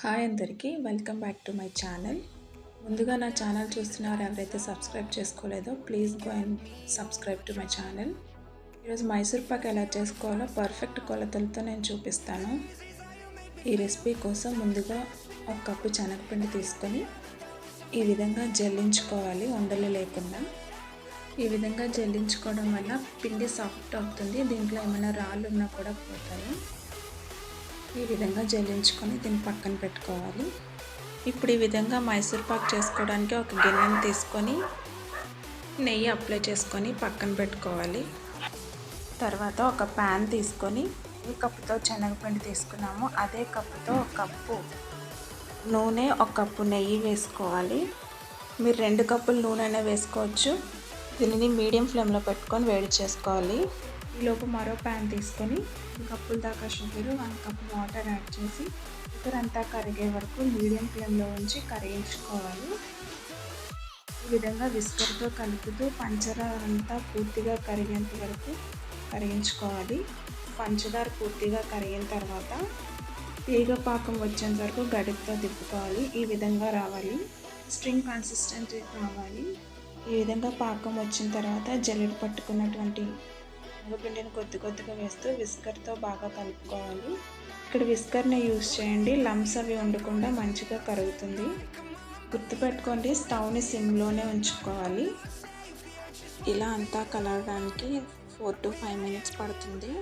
Hi అందరికీ welcome back to my channel. ముందుగా నా ఛానల్ చూస్తున్నారు ఎవరైతే subscribe చేసుకోలేదో please go and subscribe to my channel. ఈరోజు మైసూర్ పాక్ ఎలా చేసుకోవాలో పర్ఫెక్ట్ కొలతలతో నేను చూపిస్తాను. ఈ రెసిపీ కోసం ముందుగా ఒక కప్పు శనగపిండి తీసుకొని ఈ విధంగా జల్లించుకోవాలి ఉండలు లేకుండా. ఈ విధంగా జల్లించుకోవడం వల్ల పిండి సాఫ్ట్ అవుతుంది దీంట్లో ఏమైనా రాళ్ళు ఉన్నా కూడా పోతాయి. ఈ విధంగా జల్లించుకొని దీన్ని పక్కన పెట్టుకోవాలి. ఇప్పుడు ఈ విధంగా మైసూర్ పాక్ చేసుకోవడానికి ఒక గిన్నెని తీసుకొని నెయ్యి అప్లై చేసుకొని పక్కన పెట్టుకోవాలి. తర్వాత ఒక ప్యాన్ తీసుకొని ఈ కప్పుతో శనగపిండి తీసుకున్నాము. అదే కప్పుతో ఒక కప్పు నూనె ఒక కప్పు నెయ్యి వేసుకోవాలి. మీరు రెండు కప్పులు నూనె అయినా వేసుకోవచ్చు. దీనిని మీడియం ఫ్లేమ్లో పెట్టుకొని వేడి చేసుకోవాలి. ఈలోపు మరో ప్యాన్ తీసుకొని కప్పుల దాకా sugar one cup water add చేసి షుగర్ అంతా కరిగే వరకు మీడియం ఫ్లేమ్లో ఉంచి కరిగించుకోవాలి. ఈ విధంగా విస్కర్తో కలుపుతూ పంచదార అంతా పూర్తిగా కరిగేంత వరకు కరిగించుకోవాలి. పంచదార పూర్తిగా కరిగిన తర్వాత తీగ పాకం వచ్చేంత వరకు గడితో తిప్పుకోవాలి. ఈ విధంగా రావాలి. స్ట్రింగ్ కన్సిస్టెంట్ కావాలి ఈ విధంగా పాకం వచ్చిన తర్వాత జల్లెడ పట్టుకున్నటువంటి శనగపిండిని కొద్ది కొద్దిగా వేస్తూ విస్కర్తో బాగా కలుపుకోవాలి. ఇక్కడ విస్కర్ని యూస్ చేయండి. లమ్స్ అవి ఉండకుండా మంచిగా కరుగుతుంది. గుర్తుపెట్టుకోండి స్టవ్ని సిమ్లోనే ఉంచుకోవాలి. ఇలా అంతా కలగడానికి ఫోర్ టు ఫైవ్ మినిట్స్ పడుతుంది.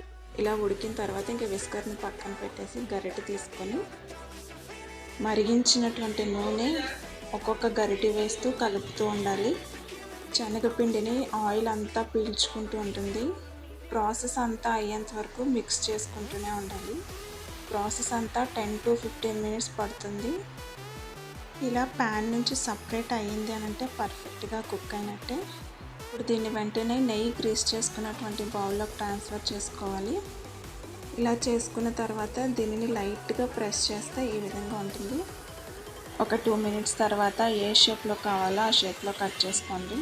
ఇలా ఉడికిన తర్వాత ఇంకా విస్కర్ని పక్కన పెట్టేసి గరిటె తీసుకొని మరిగించినటువంటి నూనె ఒక్కొక్క గరిటె వేస్తూ కలుపుతూ ఉండాలి. శనగపిండిని ఆయిల్ అంతా పీల్చుకుంటూ ఉంటుంది. ప్రాసెస్ అంతా అయ్యేంత వరకు మిక్స్ చేసుకుంటూనే ఉండాలి. ప్రాసెస్ అంతా టెన్ టు ఫిఫ్టీన్ మినిట్స్ పడుతుంది. ఇలా ప్యాన్ నుంచి సపరేట్ అయ్యింది అని అంటే పర్ఫెక్ట్గా కుక్ అయినట్టే. ఇప్పుడు దీన్ని వెంటనే నెయ్యి గ్రీస్ చేసుకున్నటువంటి బౌల్లోకి ట్రాన్స్ఫర్ చేసుకోవాలి. ఇలా చేసుకున్న తర్వాత దీనిని లైట్గా ప్రెస్ చేస్తే ఈ విధంగా ఉంటుంది. ఒక టూ మినిట్స్ తర్వాత ఏ షేప్లో కావాలో ఆ షేప్లో కట్ చేసుకోండి.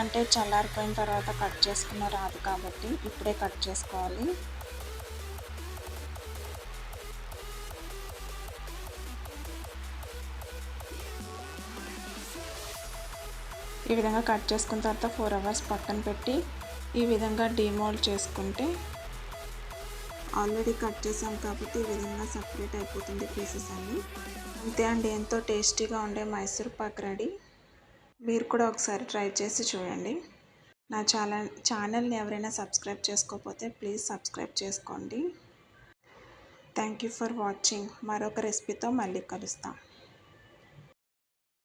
అంటే చల్లారిపోయిన తర్వాత కట్ చేసుకున్న రాదు కాబట్టి ఇప్పుడే కట్ చేసుకోవాలి. ఈ విధంగా కట్ చేసుకున్న తర్వాత ఫోర్ అవర్స్ పక్కన పెట్టి ఈ విధంగా డిమోల్డ్ చేసుకుంటే ఆల్రెడీ కట్ చేసాం కాబట్టి ఈ విధంగా సపరేట్ అయిపోతుంది పీసెస్ అన్నీ. అంతే అండి ఎంతో టేస్టీగా ఉండే మైసూర్ పాక్ రెడీ. మీరు కూడా ఒకసారి ట్రై చేసి చూడండి. నా ఛానల్ ఛానల్ని ఎవరైనా సబ్స్క్రైబ్ చేసుకోకపోతే ప్లీజ్ సబ్స్క్రైబ్ చేసుకోండి. Thank you for watching. మరొక రెసిపీతో మళ్ళీ కలుస్తాం.